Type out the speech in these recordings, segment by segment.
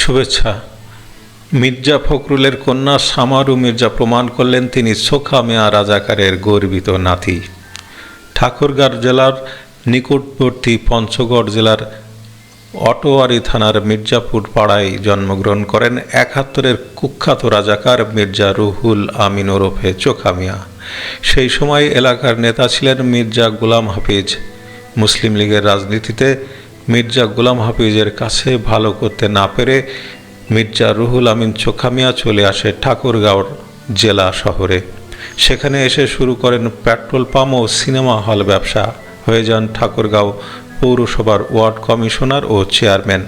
শুভেচ্ছা। মির্জা ফখরুলের কন্যা সামারু মির্জা প্রমাণ করলেন তিনি সোখা মেয়া রাজাকারের গর্বিত নাতি। ঠাকুরগাঁও জেলার নিকটবর্তী পঞ্চগড় জেলার অটোয়ারি থানার মির্জাপুর পাড়ায় জন্মগ্রহণ করেন একাত্তরের কুখ্যাত রাজাকার মির্জা রুহুল আমিন ওরফে চোখা মিয়া। সেই সময় এলাকার নেতা ছিলেন মির্জা গুলাম হাফিজ। মুসলিম লীগের রাজনীতিতে মির্জা গোলাম হাফিজের কাছে ভালো করতে না পেরে মির্জা রুহুল আমিন চোখামিয়া চলে আসে ঠাকুরগাঁওর জেলা শহরে। সেখানে এসে শুরু করেন পেট্রোল পাম্প ও সিনেমা হল ব্যবসা। হয়ে যান ঠাকুরগাঁও পৌরসভার ওয়ার্ড কমিশনার ও চেয়ারম্যান।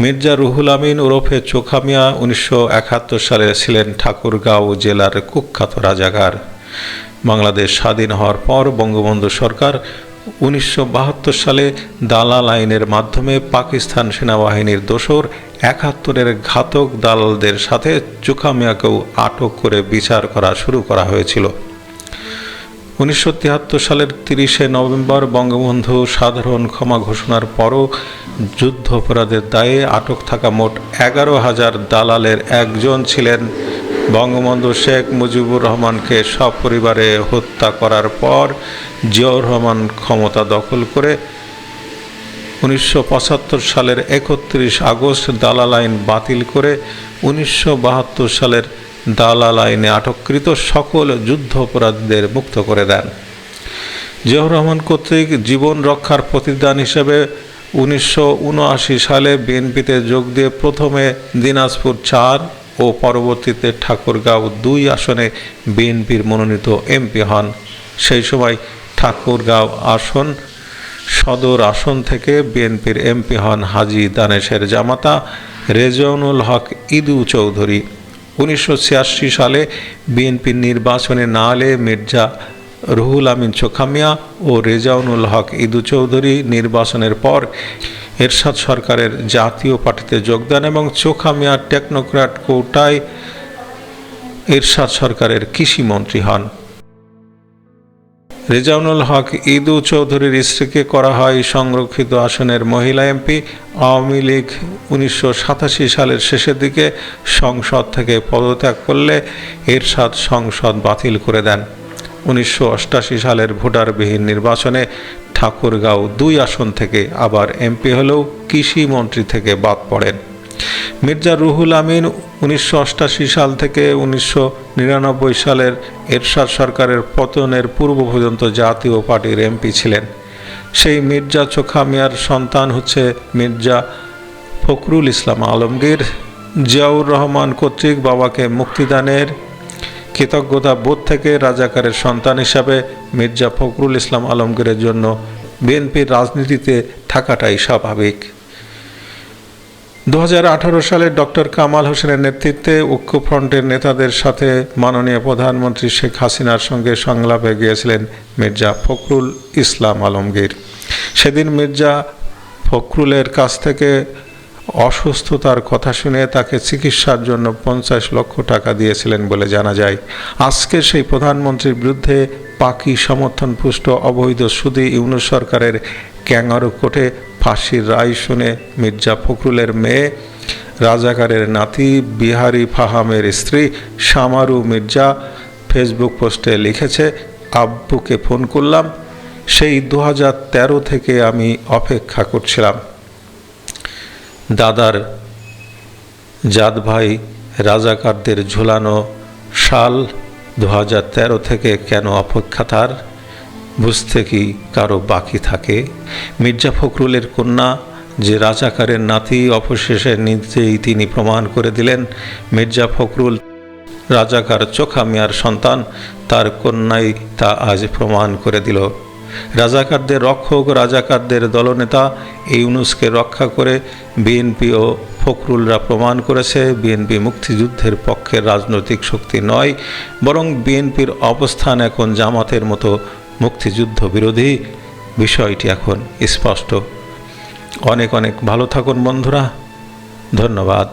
মির্জা রুহুল আমিন ওরফে চোখামিয়া উনিশশো একাত্তর সালে ছিলেন ঠাকুরগাঁও জেলার কুখ্যাত রাজাকার। বাংলাদেশ স্বাধীন হওয়ার পর বঙ্গবন্ধু সরকার উনিশশো বাহাত্তর সালে দালাল আইনের মাধ্যমে পাকিস্তান সেনাবাহিনীর দোসর একাত্তরের ঘাতক দালালদের সাথে চোখামিয়াকেও আটক করে বিচার করা শুরু করা হয়েছিল। উনিশশো তিয়াত্তর সালের তিরিশে নভেম্বর বঙ্গবন্ধু সাধারণ ক্ষমা ঘোষণার পরও যুদ্ধ অপরাধের দায়ে আটক থাকা মোট এগারো হাজার দালালের একজন ছিলেন বঙ্গবন্ধু শেখ মুজিবুর রহমানকে সপরিবারে হত্যা করার পর জিয়াউর রহমান ক্ষমতা দখল করে উনিশশো পঁচাত্তর সালের একত্রিশ আগস্ট দালাল আইন বাতিল করে উনিশশো বাহাত্তর সালের দালাল আইনে আটককৃত সকল যুদ্ধ অপরাধীদের মুক্ত করে দেন। জিয়াউর রহমান কর্তৃক জীবন রক্ষার প্রতিদান হিসেবে উনিশশো উনআশি সালে বিএনপিতে যোগ দিয়ে প্রথমে দিনাজপুর চার ও পরবর্তীতে ঠাকুরগাঁও দুই আসনে বিএনপির মনোনীত এমপি হন। সেই সময় ঠাকুরগাঁও আসন, সদর আসন থেকে বিএনপির এমপি হন হাজি দানেশের জামাতা রেজাউনুল হক ইদু চৌধুরী। উনিশশো ছিয়াশি সালে বিএনপির নির্বাচনে না এলে মির্জা রুহুল আমিন চোখামিয়া ও রেজাউনুল হক ইদু চৌধুরী নির্বাচনের পর এরশাদ সরকারের জাতীয় পার্টিতে যোগদান এবং চোখামিয়া টেকনোক্র্যাট কোটায় এরশাদ সরকারের কৃষিমন্ত্রী হন। রেজাউনুল হক, ইদু চৌধুরীর স্ত্রীকে করা হয় সংরক্ষিত আসনের মহিলা এমপি। আওয়ামী লীগ উনিশশো সাতাশি সালের শেষের দিকে সংসদ থেকে পদত্যাগ করলে এরশাদ সংসদ বাতিল করে দেন। উনিশশো সালের ভোটারবিহীন নির্বাচনে ঠাকুরগাঁও দুই আসন থেকে আবার এমপি হলেও কৃষি মন্ত্রী থেকে বাদ পড়েন। মির্জা রুহুল আমিন উনিশশো সাল থেকে উনিশশো নিরানব্বই সালের এরশাদ সরকারের পতনের পূর্ব পর্যন্ত জাতীয় পার্টির এমপি ছিলেন। সেই মির্জা চোখা মিয়ার সন্তান হচ্ছে মির্জা ফখরুল ইসলাম আলমগীর। জিয়াউর রহমান কর্তৃক বাবাকে মুক্তিদানের কৃতজ্ঞতা বোধ থেকে রাজাকারের সন্তান হিসাবে মির্জা ফখরুল ইসলাম আলমগীরের জন্য বিএনপির রাজনীতিতে থাকাটাই স্বাভাবিক। দু হাজার আঠারো সালে ডক্টর কামাল হোসেনের নেতৃত্বে ঐক্যফ্রন্টের নেতাদের সাথে মাননীয় প্রধানমন্ত্রী শেখ হাসিনার সঙ্গে সংলাপে গিয়েছিলেন মির্জা ফখরুল ইসলাম আলমগীর। সেদিন মির্জা ফখরুলের কাছ থেকে অসুস্থতার কথা শুনে তাকে চিকিৎসার জন্য পঞ্চাশ লক্ষ টাকা দিয়েছিলেন বলে জানা যায়। আজকে সেই প্রধানমন্ত্রীর বিরুদ্ধে পাকি সমর্থন পুষ্ট অবৈধ সুদী ইউনুস সরকারের ক্যাঙ্গারু কোর্টে ফাঁসির রায় শুনে মির্জা ফখরুলের মেয়ে, রাজাকারের নাতি বিহারি ফাহামের স্ত্রী শামারু মির্জা ফেসবুক পোস্টে লিখেছে, আব্বুকে ফোন করলাম, সেই দু হাজার তেরো থেকে আমি অপেক্ষা করছিলাম। দাদার জাত ভাই রাজাকারদের ঝুলানো সাল দু হাজার তেরো থেকে কেন অপেক্ষা তার? বুঝতে কি কারও বাকি থাকে? মির্জা ফখরুলের কন্যা যে রাজাকারের নাতি অবশেষে নিজেই তিনি প্রমাণ করে দিলেন, মির্জা ফখরুল রাজাকার চোখা মিয়ার সন্তান, তার কন্যাই তা আজ প্রমাণ করে দিল। রাজাকারদের রক্ষক, রাজাকারদের দলনেতা ইউনুসকে রক্ষা করে বিএনপি ও ফখরুলরা প্রমাণ করেছে। বিএনপি মুক্তিযুদ্ধের পক্ষের রাজনৈতিক শক্তি নয়, বরং বিএনপির অবস্থান এখন জামাতের মতো মুক্তিযুদ্ধ বিরোধী। বিষয়টি এখন স্পষ্ট। অনেক অনেক ভালো থাকুন বন্ধুরা। ধন্যবাদ।